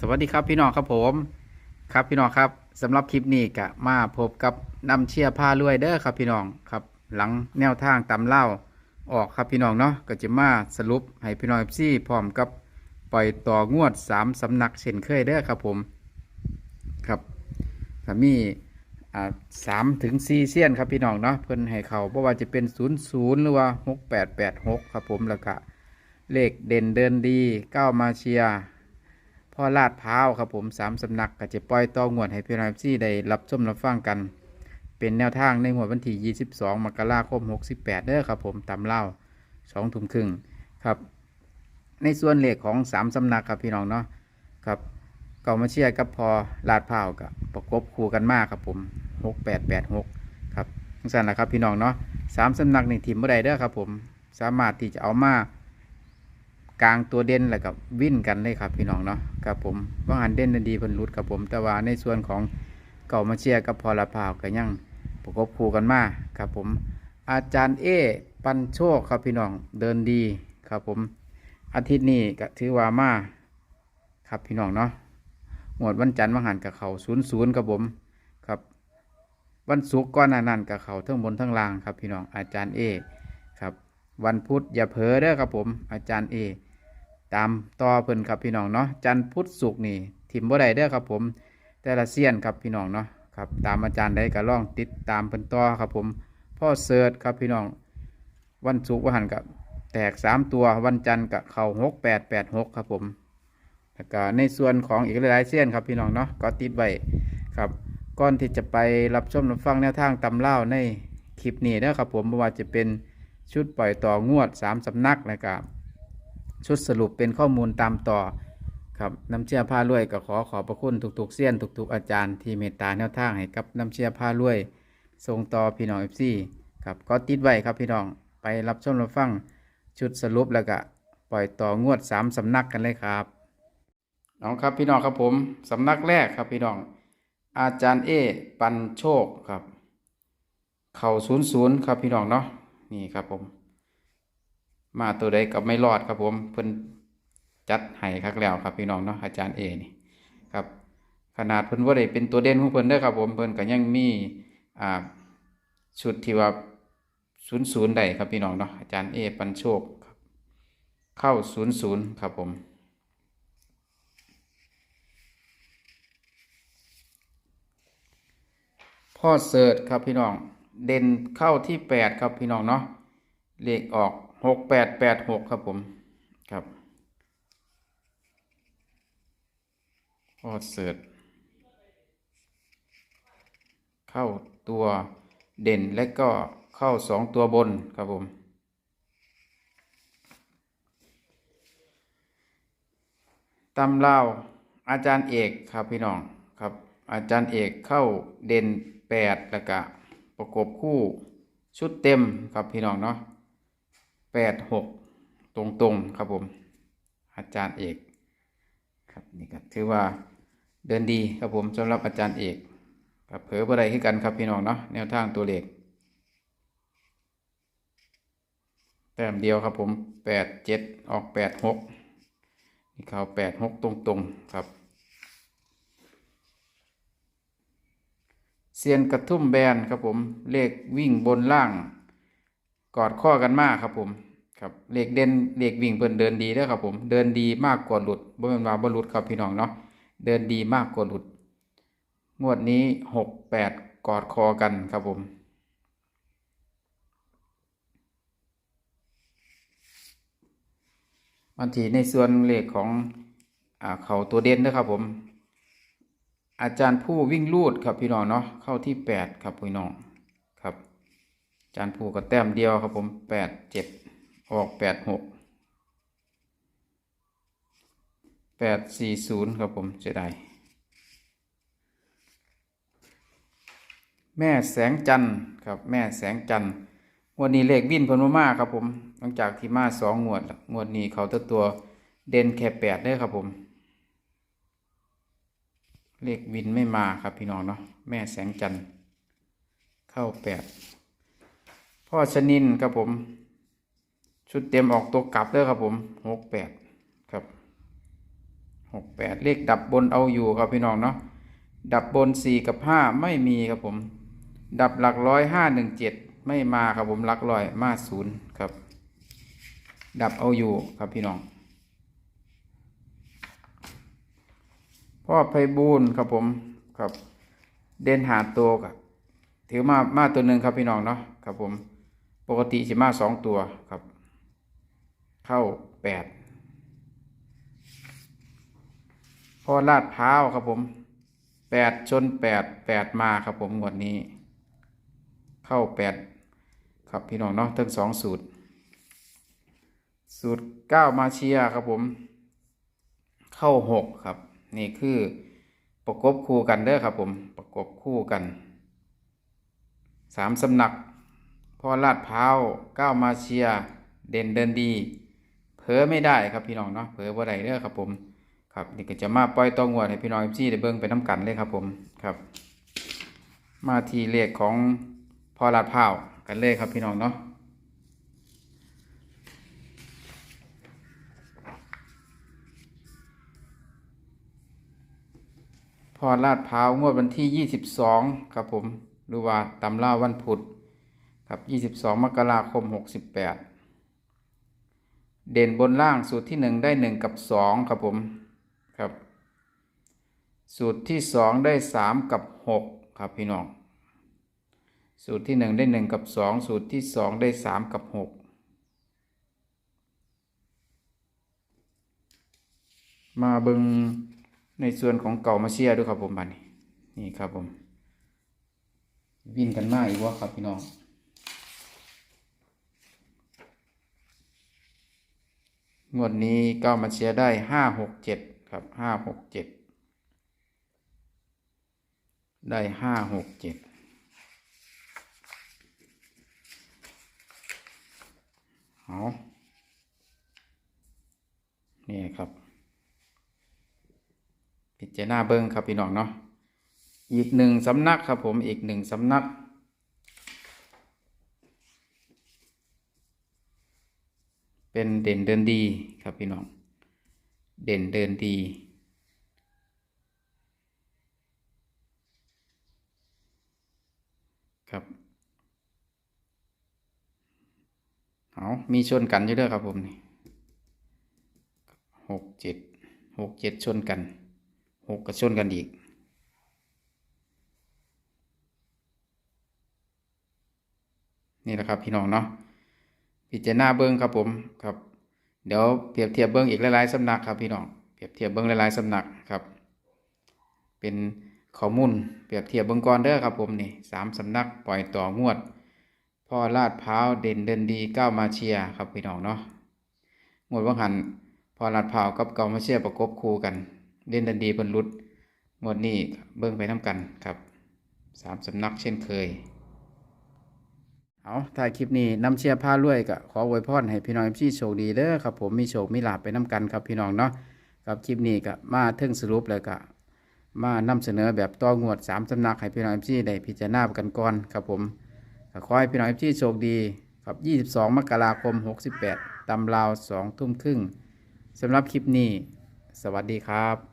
สวัสดีครับพี่น้องครับผมครับพี่น้องครับสำหรับคลิปนี้ก็มาพบกับนำเชียร์ผ้ารวยเด้อครับพี่น้องครับหลังแนวทางตำเล่าออกครับพี่น้องเนาะก็จะมาสรุปให้พี่น้องซี่พร้อมกับปล่อยต่องวดสามสำนักเช่นเคยเด้อครับผมครับก็มีสามถึงสี่เซียนครับพี่น้องเนาะเพิ่นให้เขาเพราะว่าจะเป็นศูนย์ศูนย์หรือว่าหกแปดแปดหกครับผมแล้วก็เลขเด่นเดินดีเก้ามาเชียร์ พ่อลาดพร้าวครับผมสามสำนักก็จะปล่อยต่องวดให้พี่น้องซี่ได้รับชมรับฟังกัน เป็นแนวทางในงววันที่ 22 มกราคม 68เด้อครับผมตามเล่า2ทุ่มครึ่งครับ ในส่วนเลขของ3สำนักครับพี่น้องเนาะครับเก่ามาเชียร์กับพอลาดพร้าวกับประกบคู่กันมากครับผม 6886 ครับทั้งสั้นแหละครับพี่น้องเนาะสามสำนักนี่ทีมเมื่อใดเด้อครับผมสามารถที่จะเอามา กลางตัวเด่นแล้วกับวิ่นกันเลยครับพี่น้องเนาะครับผมว่าหันเด่นดีพิ่นรุดครับผมแต่ว่าในส่วนของเก่ามาเชียกับพอละพาวก็ยังประกบคู่กันมาครับผม อาจารย์เอ ปันโชคครับพี่น้องเดินดีครับผม อาทิตย์นี้ก็ถือว่ามาครับพี่น้องเนาะหมวดวันจันทร์วังหันกับเขาศูนย์ศูนย์ครับผมครับวันศุกร์ก้อนนันกับเขาทั้งบนทั้งล่างครับพี่น้องอาจารย์เอครับวันพุธอย่าเผลอเด้อครับผม อาจารย์เอ ตามต่อเพิ่นครับพี่น้องเนาะจันพุทธศุกนี่ทิมบ่ได้เด้อครับผม แต่ละเซียนครับพี่น้องเนาะครับตามอาจารย์ได้ก็ลองติดตามเพิ่นต่อครับผมพ่อเสิร์ชครับพี่น้อง วันศุกร์วันหันกับแตกสามตัววันจันทร์กับเข่าหกแปดแปดหกครับผมแล้วก็ในส่วนของอีกหลายเซียนครับพี่น้องเนาะก็ติดไว้ครับก่อนที่จะไปรับชมรับฟังแนวทางตำเล่าในคลิปนี้นะครับผมไม่ว่าจะเป็นชุดปล่อยต่องวดสามสำนักนะครับ ชุดสรุปเป็นข้อมูลตามต่อครับน้ำเชื่อผ้ารวยก็ขอขอบพระคุณทุกๆเสี้ยนทุกๆอาจารย์ที่เมตตาแนวทางให้กับน้ำเชื่อผ้ารวยส่งต่อพี่น้องเอฟซีครับก็ติดไว้ครับพี่น้องไปรับชมรับฟังชุดสรุปแล้วก็ปล่อยต่องวดสามสำนักกันเลยครับน้องครับพี่น้องครับผมสำนักแรกครับพี่น้อง อาจารย์เอ ปันโชคครับ เข่าศูนย์ศูนย์ครับพี่น้องเนาะนี่ครับผม มาตัวใดกับไม่รอดครับผมเพิ่นจัดให้คักแล้วครับพี่น้องเนาะอาจารย์เอนี่ครับ ขนาดเพิ่นว่าได้เป็นตัวเด่นของเพิ่นเด้อครับผมเพิ่นก็ยังมีอ่าชุดที่ว่าศูนย์ศูนย์ได้ครับพี่น้องเนาะอาจารย์เอปันโชคครับเข้าศูนย์ศูนย์ครับผมพ่อเสิร์ชครับพี่น้อง เด่นเข้าที่แปดครับพี่น้องเนาะเลขออก หกแปดแปดหกครับผมครับพอเสิร์ชเข้าตัวเด่นและก็เข้าสองตัวบนครับผม ตำลาวอาจารย์เอกครับพี่น้องครับ อาจารย์เอกเข้าเด่นแปดแล้วก็ประกบคู่ชุดเต็มครับพี่น้องเนาะ แปดหกตรงตรงๆครับผม อาจารย์เอกครับนี่ก็ถือว่าเดินดีครับผมสำหรับอาจารย์เอกครับเผลอบ่ไดขึ้นกันครับพี่น้องเนาะแนวทางตัวเลขแต้มเดียวครับผมแปดเจ็ดออกแปดหกนี่เขาแปดหกตรงๆครับเซียนกระทุ่มแบนครับผมเลขวิ่งบนล่าง กอดข้อกันมากครับผมครับเลขเด่นเลขวิ่งเพิ่นเดินดีด้อครับผมเดินดีมากกว่าหลุดบ่แม่นว่าบ่หลุดครับพี่น้องเนาะเดินดีมากกว่าหลุด งวดนี้หกแปดกอดคอกันครับผมวันที่ในส่วนเลขของอ่าเขาตัวเด่นนะครับผม อาจารย์ผู้วิ่งลูดครับพี่น้องเนาะเข้าที่แปดครับพี่น้อง จารย์ผู้ก็แต้มเดียวครับผมแปดเจ็ดออกแปดหกแปดสี่ศูนย์ครับผมเสียดายแม่แสงจันทร์ครับแม่แสงจันทร์งวดนี้เลขวิ่นพนมามาครับผมหลังจากที่มาสองงวดงวดนี้เขาตัวตัวเด่นแค่แปดเด้ครับผม เลขวินไม่มาครับพี่น้องเนาะแม่แสงจันทร์เข้าแปด พ่อชนินครับผม ชุดเต็มออกตัวกลับเด้อครับผมหกแปดครับหกแปดเลขดับบนเอาอยู่ครับพี่น้องเนาะดับบนสี่กับห้าไม่มีครับผม ดับหลักร้อยห้าหนึ่งเจ็ดไม่มาครับผมหลักร้อยมาศูนย์ครับ ดับเอาอยู่ครับพี่น้องพ่อไพบูลครับผมครับ เด่นหาตัวกับถือมามาตัวหนึ่งครับพี่น้องเนาะครับผม ปกติจะมาสองตัวครับ เข้าแปดพอลาดพร้าวครับผมแปดชนแปดแปดมาครับผมงวดนี้ เข้าแปดครับพี่น้องเนาะทั้งสองสูตร สูตรเก้ามาเชียครับผม เข้าหกครับ นี่คือประกบคู่กันเด้อครับผม ประกบคู่กันสามสำนัก พอลาดพร้าวก้าวมาเชียเด่นเดินดี เผลอไม่ได้ครับพี่น้องเนาะเผลอบ่ได้เด้อครับผมครับนี่ก็จะมาปล่อยตองวดให้พี่น้องเอฟซีได้เบิ่งไปน้ำกันเลยครับผมครับ มาที่เลขของพอลาดพร้าวกันเลยครับพี่น้องเนาะพอลาดพร้าวงวดวันที่ 22 ครับผมหรือว่าตำล่าวันพุธ ครับ22มกราคม68เด่นบนล่างสูตรที่1ได้1กับ2ครับผมครับ สูตรที่2ได้3กับ6ครับพี่น้องสูตรที่1ได้1กับ2สูตรที่2ได้3กับ6มาเบิงในส่วนของเก่ามาเชียร์ด้วยครับผมบัดนี้นี่ครับผม วิ่นกันมาอีกวะครับพี่น้อง งวดนี้ก้ามาเชียร์ได้ห้าหกเจ็ดครับห้าหกเจ็ดได้ห้าหกเจ็ดเอานี่ครับ พิจารณาเบิ้งครับพี่น้องเนาะอีกหนึ่งสำนักครับผมอีกหนึ่งสำนัก เป็นเด่นเดินดีครับพี่น้อง เด่นเดินดี ครับเอามีชนกันอยู่ด้อครับผมนี่หกเจ็ดหกเจ็ดชนกันหกกับชนกันอีกนี่แหละครับพี่น้องเนาะ พิจารณาเบิ้งครับผมครับ เดี๋ยวเปรียบเทียบเบิ้งอีกหลายๆสำนักครับพี่น้องเปรียบเทียบเบิ้งหลายๆสำนักครับ เป็นข้อมูลเปรียบเทียบเบิ้งก่อนเด้อครับผมนี่สามสำนักปล่อยต่องวด พ่อลาดพร้าวเด่นเดินดีก้าวมาเชียครับพี่น้องเนาะงวดว่างหันพอลาดพร้าวกับเก้ามาเชียประกบคู่กัน เด่นเดินดีบรรลุดงวดนี้เบิ้งไปน้ำกันครับสามสำนักเช่นเคย เอาถ่ายคลิปนี้น้ำเชียร์ผ้ารวยก็ขออวยพรให้พี่น้องเอฟซีโชคดีเด้อครับผมมีโชคมีลาภไปน้ำกันครับพี่น้องเนาะกับคลิปนี้ก็มาถึงสรุปแล้วก็มานำเสนอแบบต่องวดสามสำนักให้พี่น้องเอฟซีได้พิจารณากันก่อนครับผมขอให้พี่น้องเอฟซีโชคดีครับ 22 มกราคม 68ตำราว2ทุ่มครึ่งสำหรับคลิปนี้ สวัสดีครับ